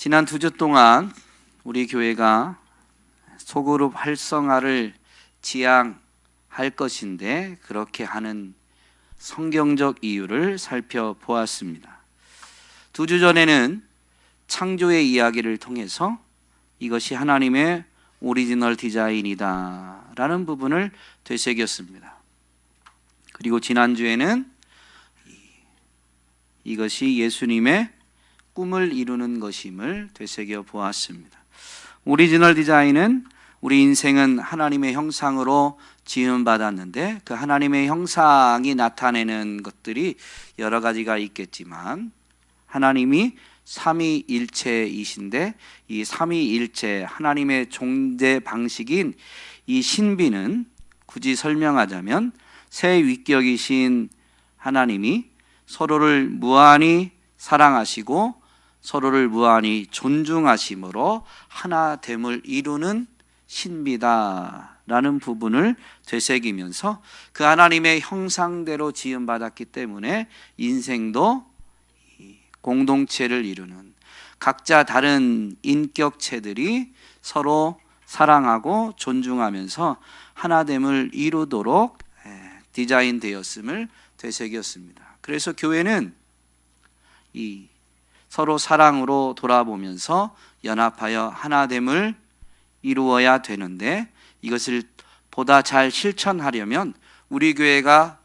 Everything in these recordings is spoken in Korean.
지난 두 주 동안 우리 교회가 소그룹 활성화를 지향할 것인데 그렇게 하는 성경적 이유를 살펴보았습니다. 두 주 전에는 창조의 이야기를 통해서 이것이 하나님의 오리지널 디자인이다 라는 부분을 되새겼습니다. 그리고 지난주에는 이것이 예수님의 꿈을 이루는 것임을 되새겨 보았습니다. 오리지널 디자인은 우리 인생은 하나님의 형상으로 지음 받았는데 그 하나님의 형상이 나타내는 것들이 여러 가지가 있겠지만 하나님이 삼위일체이신데 이 삼위일체 하나님의 존재 방식인 이 신비는 굳이 설명하자면 새 위격이신 하나님이 서로를 무한히 사랑하시고 서로를 무한히 존중하심으로 하나됨을 이루는 신비다라는 부분을 되새기면서 그 하나님의 형상대로 지음받았기 때문에 인생도 공동체를 이루는 각자 다른 인격체들이 서로 사랑하고 존중하면서 하나됨을 이루도록 디자인되었음을 되새겼습니다. 그래서 교회는 이 서로 사랑으로 돌아보면서 연합하여 하나됨을 이루어야 되는데 이것을 보다 잘 실천하려면 우리 교회가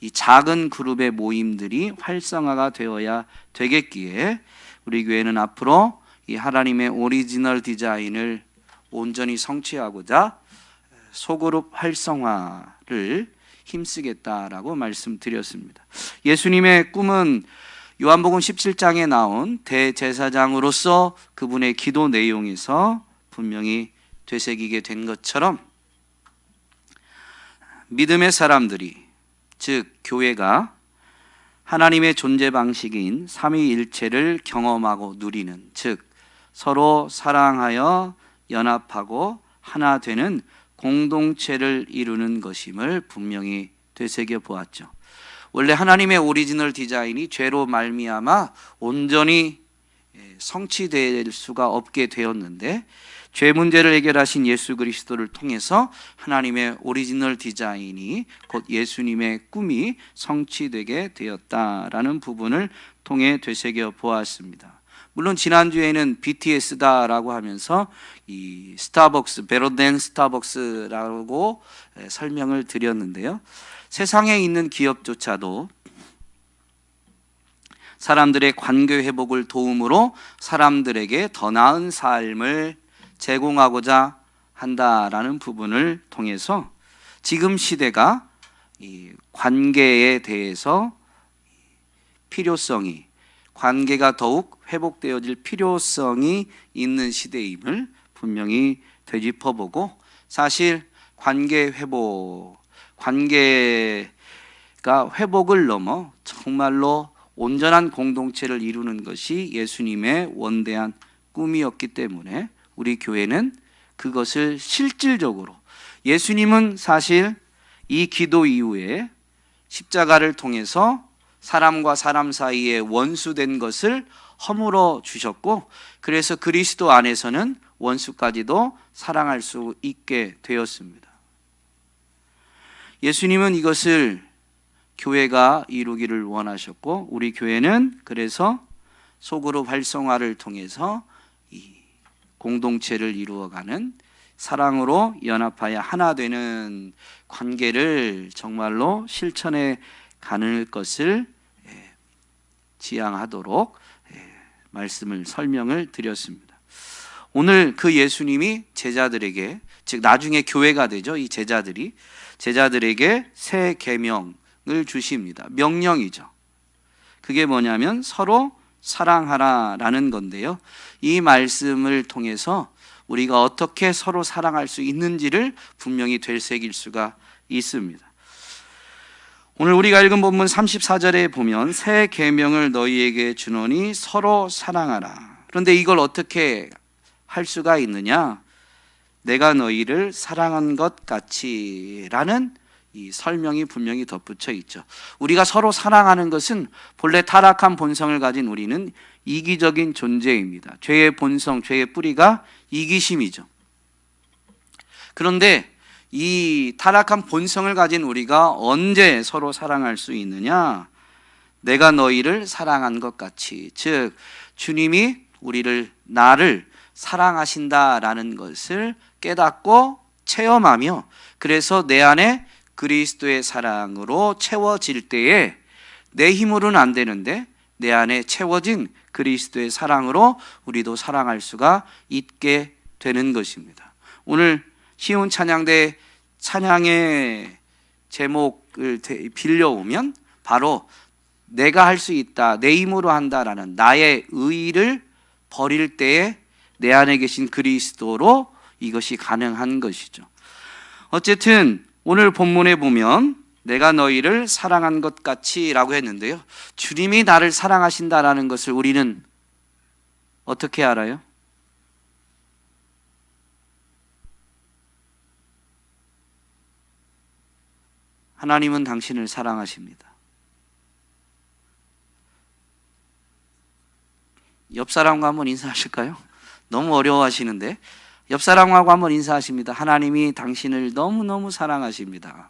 이 작은 그룹의 모임들이 활성화가 되어야 되겠기에 우리 교회는 앞으로 이 하나님의 오리지널 디자인을 온전히 성취하고자 소그룹 활성화를 힘쓰겠다라고 말씀드렸습니다. 예수님의 꿈은 요한복음 17장에 나온 대제사장으로서 그분의 기도 내용에서 분명히 되새기게 된 것처럼 믿음의 사람들이 즉 교회가 하나님의 존재 방식인 삼위일체를 경험하고 누리는 즉 서로 사랑하여 연합하고 하나 되는 공동체를 이루는 것임을 분명히 되새겨 보았죠. 원래 하나님의 오리지널 디자인이 죄로 말미암아 온전히 성취될 수가 없게 되었는데 죄 문제를 해결하신 예수 그리스도를 통해서 하나님의 오리지널 디자인이 곧 예수님의 꿈이 성취되게 되었다라는 부분을 통해 되새겨 보았습니다. 물론 지난주에는 BTS다라고 하면서 이 스타벅스 베로덴 스타벅스라고 설명을 드렸는데요. 세상에 있는 기업조차도 사람들의 관계 회복을 도움으로 사람들에게 더 나은 삶을 제공하고자 한다라는 부분을 통해서 지금 시대가 이 관계에 대해서 필요성이 관계가 더욱 회복되어질 필요성이 있는 시대임을 분명히 되짚어보고 사실 관계 회복 관계가 회복을 넘어 정말로 온전한 공동체를 이루는 것이 예수님의 원대한 꿈이었기 때문에 우리 교회는 그것을 실질적으로 예수님은 사실 이 기도 이후에 십자가를 통해서 사람과 사람 사이에 원수된 것을 허물어 주셨고 그래서 그리스도 안에서는 원수까지도 사랑할 수 있게 되었습니다. 예수님은 이것을 교회가 이루기를 원하셨고 우리 교회는 그래서 속으로 활성화를 통해서 이 공동체를 이루어가는 사랑으로 연합하여 하나 되는 관계를 정말로 실천해 가는 것을 예, 지향하도록 예, 말씀을 설명을 드렸습니다. 오늘 그 예수님이 제자들에게 즉 나중에 교회가 되죠. 이 제자들이 제자들에게 새 계명을 주십니다. 명령이죠. 그게 뭐냐면 서로 사랑하라라는 건데요. 이 말씀을 통해서 우리가 어떻게 서로 사랑할 수 있는지를 분명히 되새길 수가 있습니다. 오늘 우리가 읽은 본문 34절에 보면 새 계명을 너희에게 주노니 서로 사랑하라. 그런데 이걸 어떻게 할 수가 있느냐? 내가 너희를 사랑한 것 같이라는 이 설명이 분명히 덧붙여 있죠. 우리가 서로 사랑하는 것은 본래 타락한 본성을 가진 우리는 이기적인 존재입니다. 죄의 본성, 죄의 뿌리가 이기심이죠. 그런데 이 타락한 본성을 가진 우리가 언제 서로 사랑할 수 있느냐? 내가 너희를 사랑한 것 같이. 즉, 주님이 우리를, 나를 사랑하신다라는 것을 깨닫고 체험하며 그래서 내 안에 그리스도의 사랑으로 채워질 때에 내 힘으로는 안 되는데 내 안에 채워진 그리스도의 사랑으로 우리도 사랑할 수가 있게 되는 것입니다. 오늘 시온 찬양대 찬양의 제목을 대- 빌려오면 바로 내가 할 수 있다, 내 힘으로 한다라는 나의 의의를 버릴 때에 내 안에 계신 그리스도로 이것이 가능한 것이죠. 어쨌든 오늘 본문에 보면 내가 너희를 사랑한 것 같이라고 했는데요. 주님이 나를 사랑하신다라는 것을 우리는 어떻게 알아요? 하나님은 당신을 사랑하십니다. 옆 사람과 한번 인사하실까요? 너무 어려워하시는데 옆 사람하고 한번 인사하십니다. 하나님이 당신을 너무너무 사랑하십니다.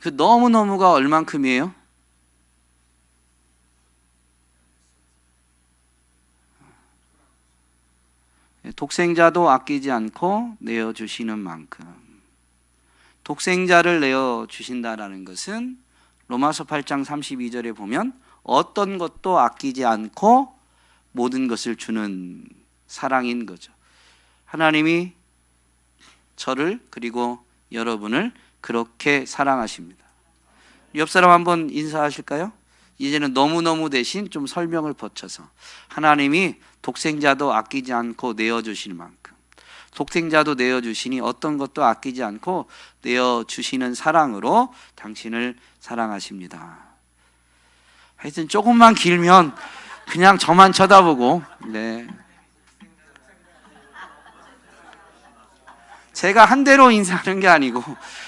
그 너무너무가 얼만큼이에요? 독생자도 아끼지 않고 내어 주시는 만큼 독생자를 내어 주신다라는 것은 로마서 8장 32절에 보면 어떤 것도 아끼지 않고 모든 것을 주는 사랑인 거죠. 하나님이 저를 그리고 여러분을 그렇게 사랑하십니다. 옆 사람 한번 인사하실까요? 이제는 너무너무 대신 좀 설명을 거쳐서 하나님이 독생자도 아끼지 않고 내어 주실 만큼 독생자도 내어 주시니 어떤 것도 아끼지 않고 내어 주시는 사랑으로 당신을 사랑하십니다. 하여튼 조금만 길면 그냥 저만 쳐다보고 네. 제가 한 대로 인사하는 게 아니고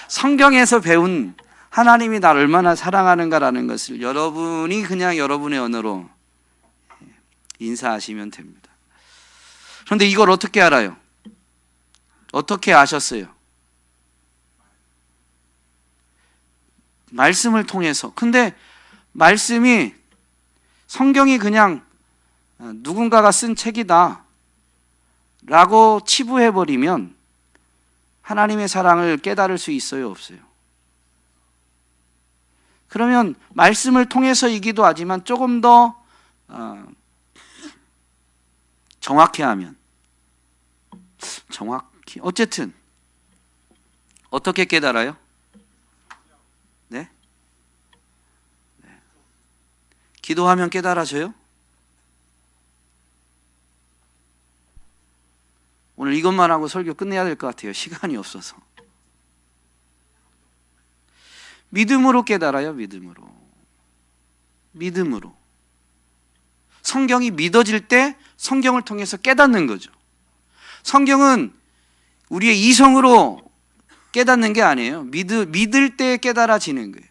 성경에서 배운 하나님이 나를 얼마나 사랑하는가라는 것을 여러분이 그냥 여러분의 언어로 인사하시면 됩니다. 그런데 이걸 어떻게 알아요? 어떻게 아셨어요? 말씀을 통해서. 근데 말씀이 성경이 그냥 누군가가 쓴 책이다 라고 치부해버리면 하나님의 사랑을 깨달을 수 있어요, 없어요? 그러면 말씀을 통해서이기도 하지만 조금 더 어, 정확히 하면 정확히 어쨌든 어떻게 깨달아요? 네? 네. 기도하면 깨달아져요? 오늘 이것만 하고 설교 끝내야 될 것 같아요. 시간이 없어서. 믿음으로 깨달아요, 믿음으로. 믿음으로. 성경이 믿어질 때 성경을 통해서 깨닫는 거죠. 성경은 우리의 이성으로 깨닫는 게 아니에요. 믿을, 때 깨달아지는 거예요.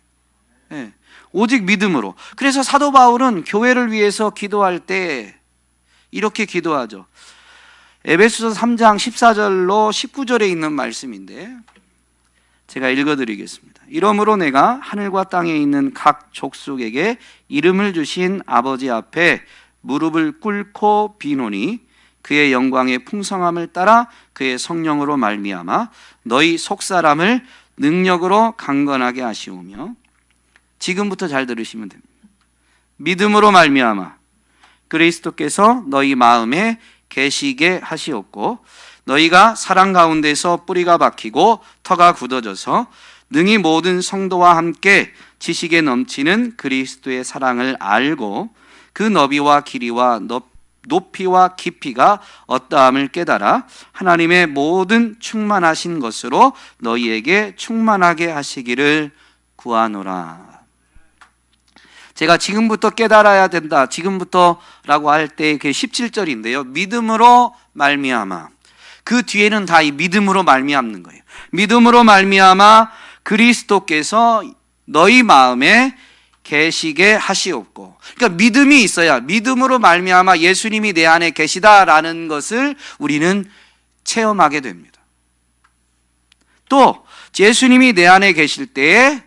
예. 오직 믿음으로. 그래서 사도 바울은 교회를 위해서 기도할 때 이렇게 기도하죠. 에베소서 3장 14절로 19절에 있는 말씀인데 제가 읽어 드리겠습니다. 이러므로 내가 하늘과 땅에 있는 각 족속에게 이름을 주신 아버지 앞에 무릎을 꿇고 비노니 그의 영광의 풍성함을 따라 그의 성령으로 말미암아 너희 속사람을 능력으로 강건하게 하시오며 지금부터 잘 들으시면 됩니다. 믿음으로 말미암아 그리스도께서 너희 마음에 계시게 하시었고 너희가 사랑 가운데서 뿌리가 박히고 터가 굳어져서 능히 모든 성도와 함께 지식에 넘치는 그리스도의 사랑을 알고 그 너비와 길이와 높이와 깊이가 어떠함을 깨달아 하나님의 모든 충만하신 것으로 너희에게 충만하게 하시기를 구하노라. 제가 지금부터 깨달아야 된다. 지금부터라고 할 때 그 17절인데요. 믿음으로 말미암아. 그 뒤에는 다 이 믿음으로 말미암는 거예요. 믿음으로 말미암아 그리스도께서 너희 마음에 계시게 하시옵고. 그러니까 믿음이 있어야 믿음으로 말미암아 예수님이 내 안에 계시다라는 것을 우리는 체험하게 됩니다. 또 예수님이 내 안에 계실 때에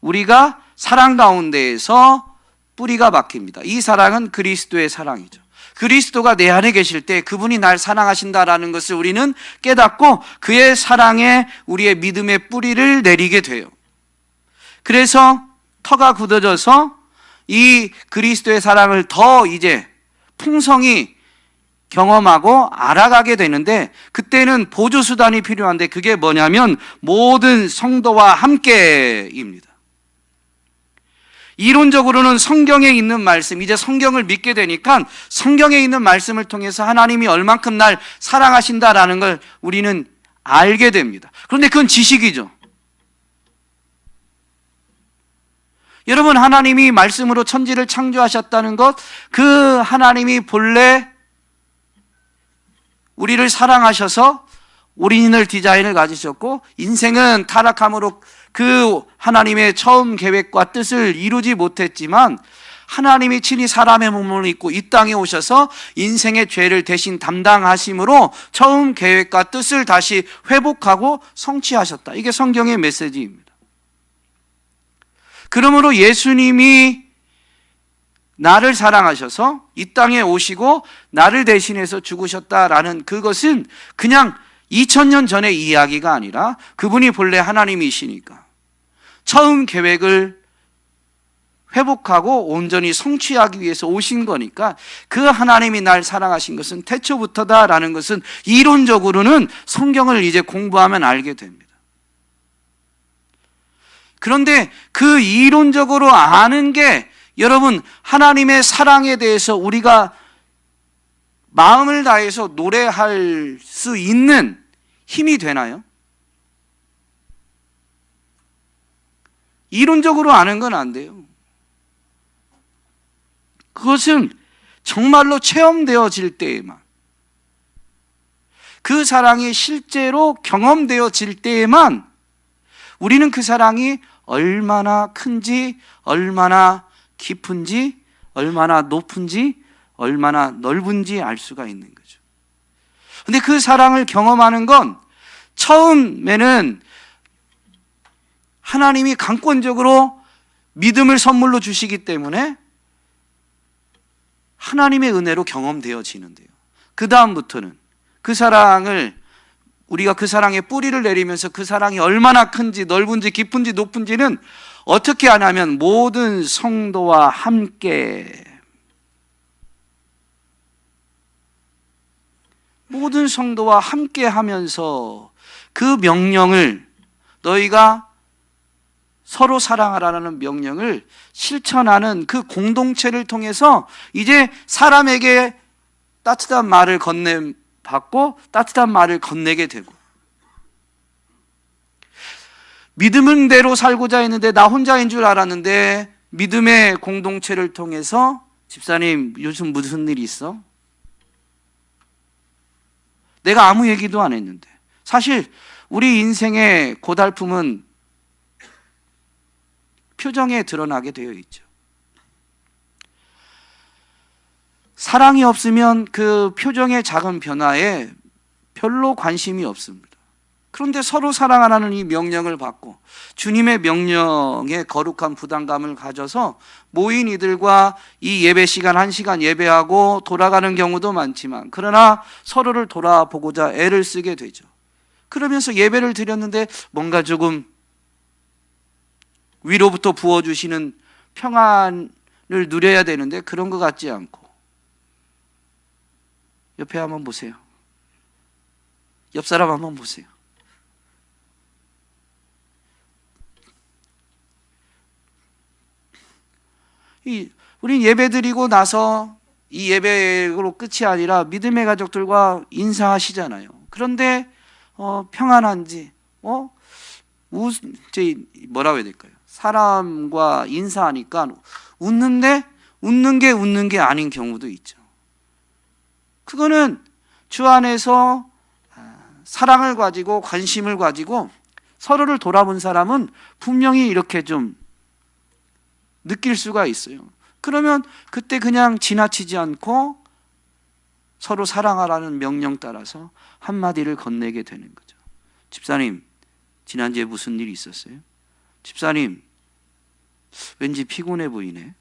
우리가 사랑 가운데에서 뿌리가 박힙니다. 이 사랑은 그리스도의 사랑이죠. 그리스도가 내 안에 계실 때 그분이 날 사랑하신다라는 것을 우리는 깨닫고 그의 사랑에 우리의 믿음의 뿌리를 내리게 돼요. 그래서 터가 굳어져서 이 그리스도의 사랑을 더 이제 풍성히 경험하고 알아가게 되는데 그때는 보조 수단이 필요한데 그게 뭐냐면 모든 성도와 함께입니다. 이론적으로는 성경에 있는 말씀, 이제 성경을 믿게 되니까 성경에 있는 말씀을 통해서 하나님이 얼만큼 날 사랑하신다라는 걸 우리는 알게 됩니다. 그런데 그건 지식이죠. 여러분, 하나님이 말씀으로 천지를 창조하셨다는 것, 그 하나님이 본래 우리를 사랑하셔서 우리인을 디자인을 가지셨고, 인생은 타락함으로 그 하나님의 처음 계획과 뜻을 이루지 못했지만, 하나님이 친히 사람의 몸을 입고 이 땅에 오셔서 인생의 죄를 대신 담당하심으로 처음 계획과 뜻을 다시 회복하고 성취하셨다. 이게 성경의 메시지입니다. 그러므로 예수님이 나를 사랑하셔서 이 땅에 오시고 나를 대신해서 죽으셨다라는 그것은 그냥 2000년 전의 이야기가 아니라 그분이 본래 하나님이시니까 처음 계획을 회복하고 온전히 성취하기 위해서 오신 거니까 그 하나님이 날 사랑하신 것은 태초부터다라는 것은 이론적으로는 성경을 이제 공부하면 알게 됩니다. 그런데 그 이론적으로 아는 게 여러분 하나님의 사랑에 대해서 우리가 마음을 다해서 노래할 수 있는 힘이 되나요? 이론적으로 아는 건 안 돼요. 그것은 정말로 체험되어질 때에만 그 사랑이 실제로 경험되어질 때에만 우리는 그 사랑이 얼마나 큰지, 얼마나 깊은지, 얼마나 높은지, 얼마나 넓은지 알 수가 있는 거죠. 근데 그 사랑을 경험하는 건 처음에는 하나님이 강권적으로 믿음을 선물로 주시기 때문에 하나님의 은혜로 경험되어지는데요. 그 다음부터는 그 사랑을 우리가 그 사랑에 뿌리를 내리면서 그 사랑이 얼마나 큰지 넓은지 깊은지 높은지는 어떻게 하냐면 모든 성도와 함께 모든 성도와 함께 하면서 그 명령을 너희가 서로 사랑하라는 명령을 실천하는 그 공동체를 통해서 이제 사람에게 따뜻한 말을 건네 받고 따뜻한 말을 건네게 되고 믿음은 대로 살고자 했는데 나 혼자인 줄 알았는데 믿음의 공동체를 통해서 집사님 요즘 무슨 일이 있어? 내가 아무 얘기도 안 했는데 사실 우리 인생의 고달픔은 표정에 드러나게 되어 있죠. 사랑이 없으면 그 표정의 작은 변화에 별로 관심이 없습니다. 그런데 서로 사랑하라는 이 명령을 받고 주님의 명령에 거룩한 부담감을 가져서 모인 이들과 이 예배 시간 한 시간 예배하고 돌아가는 경우도 많지만 그러나 서로를 돌아보고자 애를 쓰게 되죠. 그러면서 예배를 드렸는데 뭔가 조금 위로부터 부어주시는 평안을 누려야 되는데 그런 것 같지 않고 옆에 한번 보세요. 옆 사람 한번 보세요. 이 우리 예배 드리고 나서 이 예배로 끝이 아니라 믿음의 가족들과 인사하시잖아요. 그런데 어, 평안한지 어 우, 제 뭐라고 해야 될까요? 사람과 인사하니까 웃는데 웃는 게 웃는 게 아닌 경우도 있죠. 그거는 주 안에서 사랑을 가지고 관심을 가지고 서로를 돌아본 사람은 분명히 이렇게 좀 느낄 수가 있어요. 그러면 그때 그냥 지나치지 않고 서로 사랑하라는 명령 따라서 한마디를 건네게 되는 거죠. 집사님, 지난주에 무슨 일이 있었어요? 집사님, 왠지 피곤해 보이네.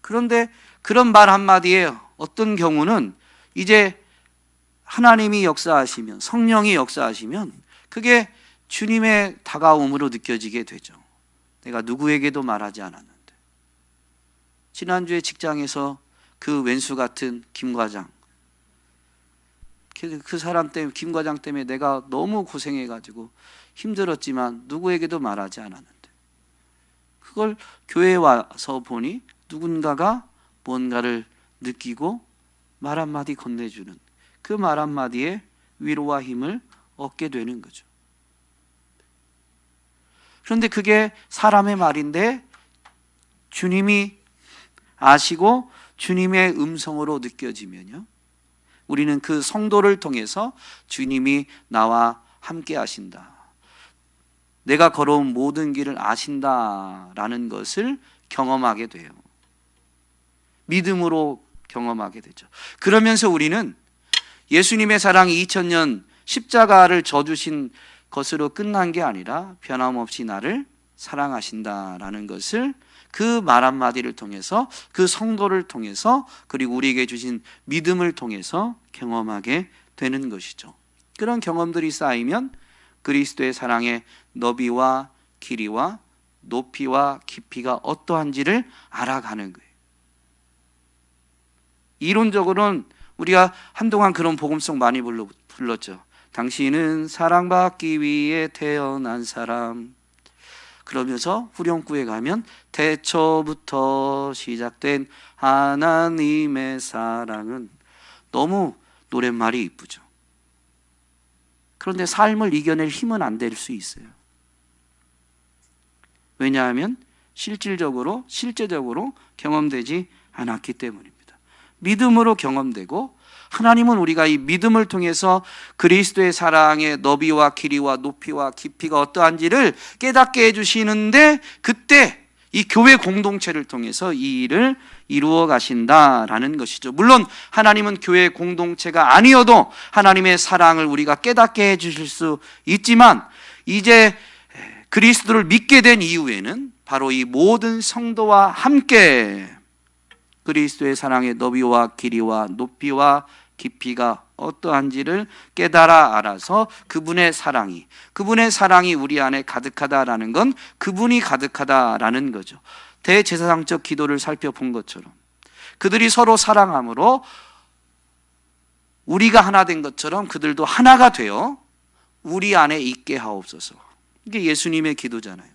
그런데 그런 말 한마디에 어떤 경우는 이제 하나님이 역사하시면, 성령이 역사하시면 그게 주님의 다가옴으로 느껴지게 되죠. 내가 누구에게도 말하지 않았는데. 지난주에 직장에서 그 왼수 같은 김 과장. 그, 그 사람 때문에, 김 과장 때문에 내가 너무 고생해 가지고 힘들었지만 누구에게도 말하지 않았는데. 그걸 교회에 와서 보니 누군가가 뭔가를 느끼고 말 한마디 건네주는 그 말 한마디에 위로와 힘을 얻게 되는 거죠. 그런데 그게 사람의 말인데 주님이 아시고 주님의 음성으로 느껴지면요. 우리는 그 성도를 통해서 주님이 나와 함께 하신다. 내가 걸어온 모든 길을 아신다라는 것을 경험하게 돼요. 믿음으로 경험하게 되죠. 그러면서 우리는 예수님의 사랑이 2000년 십자가를 져주신 것으로 끝난 게 아니라 변함없이 나를 사랑하신다라는 것을 그 말 한마디를 통해서 그 성도를 통해서 그리고 우리에게 주신 믿음을 통해서 경험하게 되는 것이죠. 그런 경험들이 쌓이면 그리스도의 사랑의 너비와 길이와 높이와 깊이가 어떠한지를 알아가는 거예요. 이론적으로는 우리가 한동안 그런 복음성 많이 불렀죠. 당신은 사랑받기 위해 태어난 사람. 그러면서 후렴구에 가면 대처부터 시작된 하나님의 사랑은 너무 노랫말이 이쁘죠. 그런데 삶을 이겨낼 힘은 안 될 수 있어요. 왜냐하면 실질적으로, 실제적으로 경험되지 않았기 때문입니다. 믿음으로 경험되고 하나님은 우리가 이 믿음을 통해서 그리스도의 사랑의 너비와 길이와 높이와 깊이가 어떠한지를 깨닫게 해주시는데 그때 이 교회 공동체를 통해서 이 일을 이루어 가신다라는 것이죠. 물론 하나님은 교회 공동체가 아니어도 하나님의 사랑을 우리가 깨닫게 해 주실 수 있지만 이제 그리스도를 믿게 된 이후에는 바로 이 모든 성도와 함께 그리스도의 사랑의 너비와 길이와 높이와 깊이가 어떠한지를 깨달아 알아서 그분의 사랑이 그분의 사랑이 우리 안에 가득하다라는 건 그분이 가득하다라는 거죠. 대제사장적 기도를 살펴본 것처럼 그들이 서로 사랑함으로 우리가 하나 된 것처럼 그들도 하나가 되어 우리 안에 있게 하옵소서. 이게 예수님의 기도잖아요.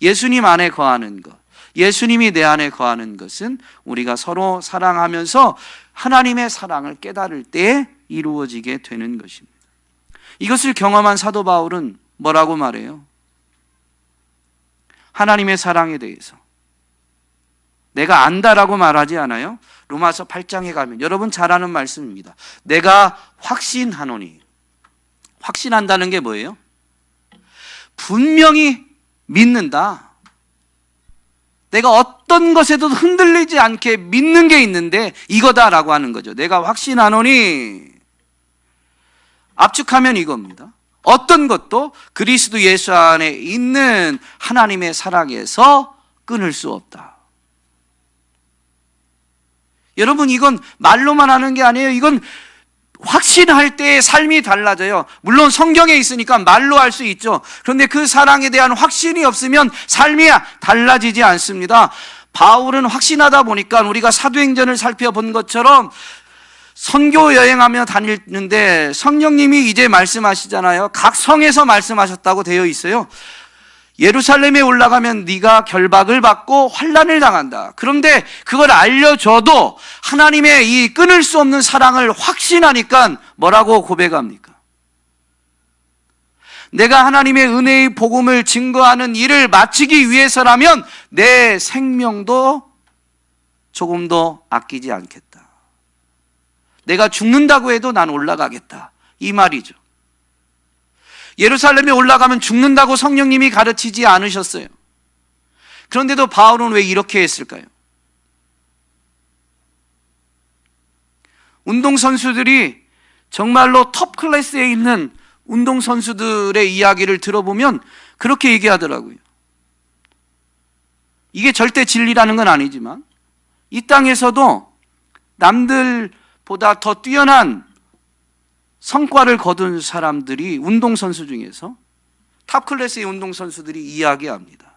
예수님 안에 거하는 것. 예수님이 내 안에 거하는 것은 우리가 서로 사랑하면서 하나님의 사랑을 깨달을 때 이루어지게 되는 것입니다. 이것을 경험한 사도 바울은 뭐라고 말해요? 하나님의 사랑에 대해서 내가 안다라고 말하지 않아요? 로마서 8장에 가면 여러분 잘 아는 말씀입니다. 내가 확신하노니 확신한다는 게 뭐예요? 분명히 믿는다. 내가 어떤 것에도 흔들리지 않게 믿는 게 있는데 이거다라고 하는 거죠. 내가 확신하노니 압축하면 이겁니다. 어떤 것도 그리스도 예수 안에 있는 하나님의 사랑에서 끊을 수 없다. 여러분 이건 말로만 하는 게 아니에요. 이건 확신할 때의 삶이 달라져요. 물론 성경에 있으니까 말로 할 수 있죠. 그런데 그 사랑에 대한 확신이 없으면 삶이 달라지지 않습니다. 바울은 확신하다 보니까 우리가 사도행전을 살펴본 것처럼 선교 여행하며 다니는데 성령님이 이제 말씀하시잖아요. 각 성에서 말씀하셨다고 되어 있어요. 예루살렘에 올라가면 네가 결박을 받고 환란을 당한다. 그런데 그걸 알려줘도 하나님의 이 끊을 수 없는 사랑을 확신하니까 뭐라고 고백합니까? 내가 하나님의 은혜의 복음을 증거하는 일을 마치기 위해서라면 내 생명도 조금도 아끼지 않겠다. 내가 죽는다고 해도 난 올라가겠다. 이 말이죠. 예루살렘에 올라가면 죽는다고 성령님이 가르치지 않으셨어요. 그런데도 바울은 왜 이렇게 했을까요? 운동선수들이 정말로 톱 클래스에 있는 운동선수들의 이야기를 들어보면 그렇게 얘기하더라고요. 이게 절대 진리라는 건 아니지만 이 땅에서도 남들보다 더 뛰어난 성과를 거둔 사람들이 운동선수 중에서 탑 클래스의 운동선수들이 이야기합니다.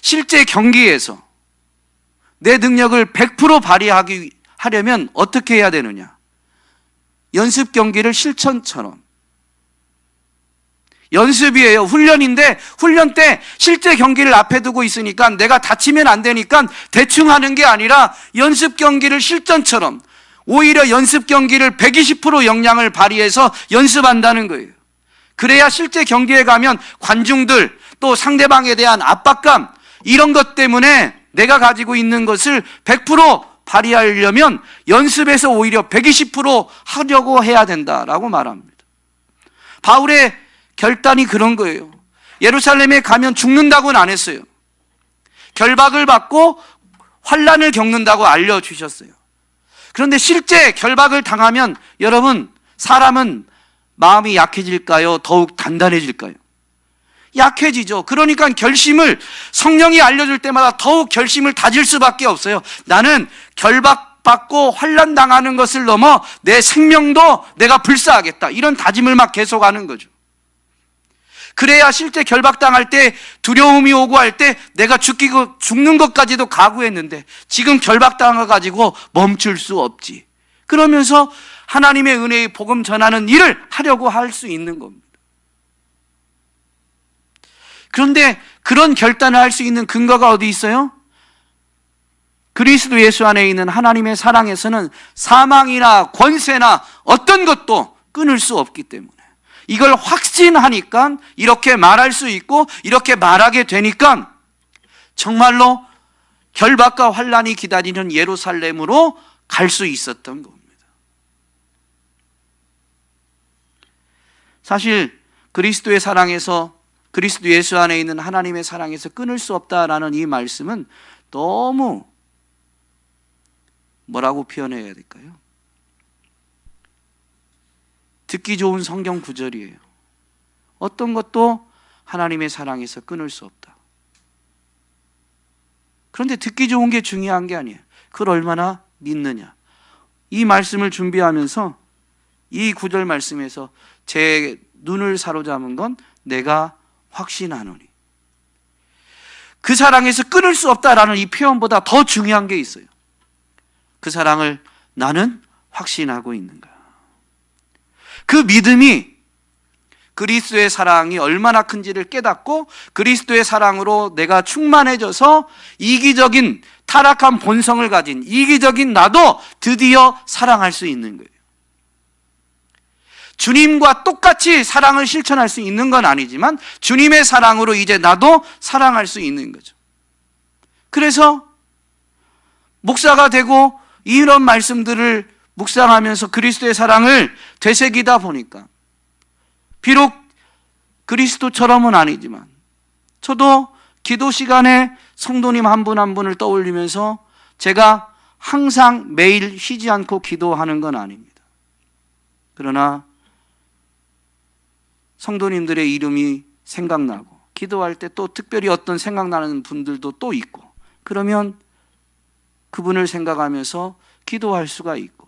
실제 경기에서 내 능력을 100% 발휘하기 하려면 어떻게 해야 되느냐? 연습 경기를 실천처럼 연습이에요. 훈련인데 훈련 때 실제 경기를 앞에 두고 있으니까 내가 다치면 안 되니까 대충 하는 게 아니라 연습 경기를 실전처럼 오히려 연습 경기를 120% 역량을 발휘해서 연습한다는 거예요. 그래야 실제 경기에 가면 관중들 또 상대방에 대한 압박감 이런 것 때문에 내가 가지고 있는 것을 100% 발휘하려면 연습에서 오히려 120% 하려고 해야 된다라고 말합니다. 바울의 결단이 그런 거예요. 예루살렘에 가면 죽는다고는 안 했어요. 결박을 받고 환란을 겪는다고 알려주셨어요. 그런데 실제 결박을 당하면 여러분 사람은 마음이 약해질까요? 더욱 단단해질까요? 약해지죠. 그러니까 결심을 성령이 알려줄 때마다 더욱 결심을 다질 수밖에 없어요. 나는 결박받고 환란 당하는 것을 넘어 내 생명도 내가 불사하겠다. 이런 다짐을 막 계속하는 거죠. 그래야 실제 결박당할 때 두려움이 오고 할 때 내가 죽기고 죽는 것까지도 각오했는데 지금 결박당해 가지고 멈출 수 없지. 그러면서 하나님의 은혜의 복음 전하는 일을 하려고 할 수 있는 겁니다. 그런데 그런 결단을 할 수 있는 근거가 어디 있어요? 그리스도 예수 안에 있는 하나님의 사랑에서는 사망이나 권세나 어떤 것도 끊을 수 없기 때문에 이걸 확신하니까 이렇게 말할 수 있고 이렇게 말하게 되니까 정말로 결박과 환란이 기다리는 예루살렘으로 갈 수 있었던 겁니다. 사실 그리스도의 사랑에서 그리스도 예수 안에 있는 하나님의 사랑에서 끊을 수 없다라는 이 말씀은 너무 뭐라고 표현해야 될까요? 듣기 좋은 성경 구절이에요. 어떤 것도 하나님의 사랑에서 끊을 수 없다. 그런데 듣기 좋은 게 중요한 게 아니에요. 그걸 얼마나 믿느냐. 이 말씀을 준비하면서 이 구절 말씀에서 제 눈을 사로잡은 건 내가 확신하노니. 그 사랑에서 끊을 수 없다라는 이 표현보다 더 중요한 게 있어요. 그 사랑을 나는 확신하고 있는가. 그 믿음이 그리스도의 사랑이 얼마나 큰지를 깨닫고 그리스도의 사랑으로 내가 충만해져서 이기적인 타락한 본성을 가진 이기적인 나도 드디어 사랑할 수 있는 거예요. 주님과 똑같이 사랑을 실천할 수 있는 건 아니지만 주님의 사랑으로 이제 나도 사랑할 수 있는 거죠. 그래서 목사가 되고 이런 말씀들을 묵상하면서 그리스도의 사랑을 되새기다 보니까 비록 그리스도처럼은 아니지만 저도 기도 시간에 성도님 한분한 분을 떠올리면서 제가 항상 매일 쉬지 않고 기도하는 건 아닙니다. 그러나 성도님들의 이름이 생각나고 기도할 때 또 특별히 어떤 생각나는 분들도 또 있고 그러면 그분을 생각하면서 기도할 수가 있고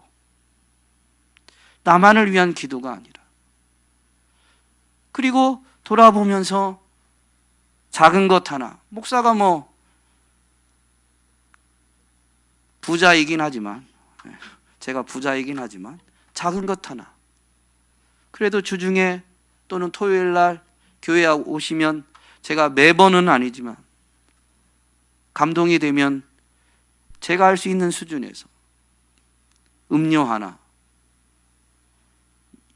나만을 위한 기도가 아니라. 그리고 돌아보면서 작은 것 하나. 목사가 뭐 부자이긴 하지만 제가 부자이긴 하지만 작은 것 하나. 그래도 주중에 또는 토요일 날 교회 오시면 제가 매번은 아니지만 감동이 되면 제가 할 수 있는 수준에서 음료 하나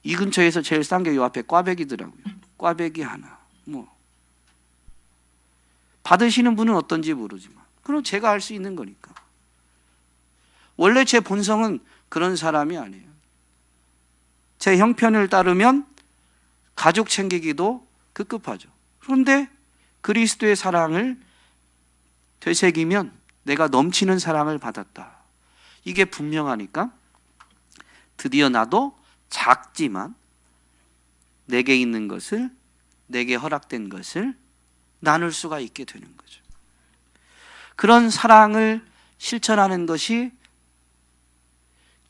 이 근처에서 제일 싼 게 요 앞에 꽈배기더라고요. 꽈배기 하나. 뭐 받으시는 분은 어떤지 모르지만 그럼 제가 할 수 있는 거니까 원래 제 본성은 그런 사람이 아니에요. 제 형편을 따르면 가족 챙기기도 급급하죠. 그런데 그리스도의 사랑을 되새기면 내가 넘치는 사랑을 받았다. 이게 분명하니까 드디어 나도 작지만 내게 있는 것을 내게 허락된 것을 나눌 수가 있게 되는 거죠. 그런 사랑을 실천하는 것이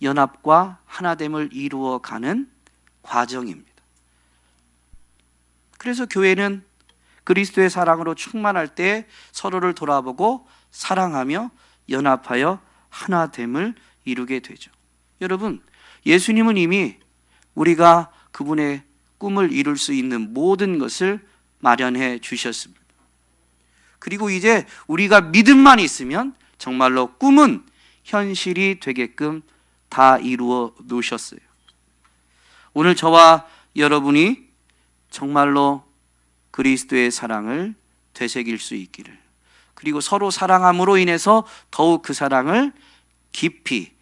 연합과 하나됨을 이루어 가는 과정입니다. 그래서 교회는 그리스도의 사랑으로 충만할 때 서로를 돌아보고 사랑하며 연합하여 하나됨을 이루게 되죠. 여러분, 예수님은 이미 우리가 그분의 꿈을 이룰 수 있는 모든 것을 마련해 주셨습니다. 그리고 이제 우리가 믿음만 있으면 정말로 꿈은 현실이 되게끔 다 이루어 놓으셨어요. 오늘 저와 여러분이 정말로 그리스도의 사랑을 되새길 수 있기를 그리고 서로 사랑함으로 인해서 더욱 그 사랑을 깊이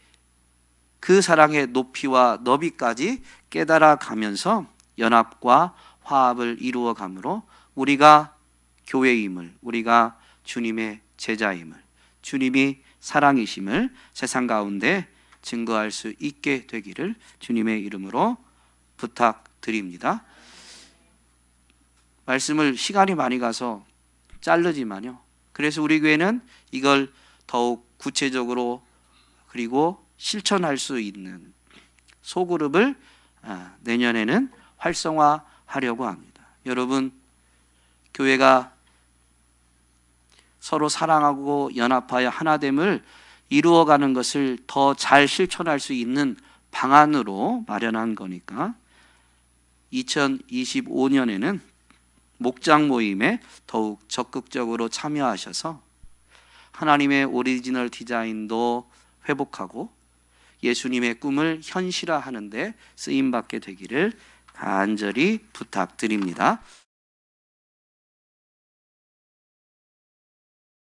그 사랑의 높이와 너비까지 깨달아 가면서 연합과 화합을 이루어 가므로 우리가 교회임을 우리가 주님의 제자임을 주님이 사랑이심을 세상 가운데 증거할 수 있게 되기를 주님의 이름으로 부탁드립니다. 말씀을 시간이 많이 가서 자르지만요. 그래서 우리 교회는 이걸 더욱 구체적으로 그리고 실천할 수 있는 소그룹을 아, 내년에는 활성화하려고 합니다. 여러분 교회가 서로 사랑하고 연합하여 하나됨을 이루어가는 것을 더 잘 실천할 수 있는 방안으로 마련한 거니까 2025년에는 목장 모임에 더욱 적극적으로 참여하셔서 하나님의 오리지널 디자인도 회복하고 예수님의 꿈을 현실화하는데 쓰임 받게 되기를 간절히 부탁드립니다.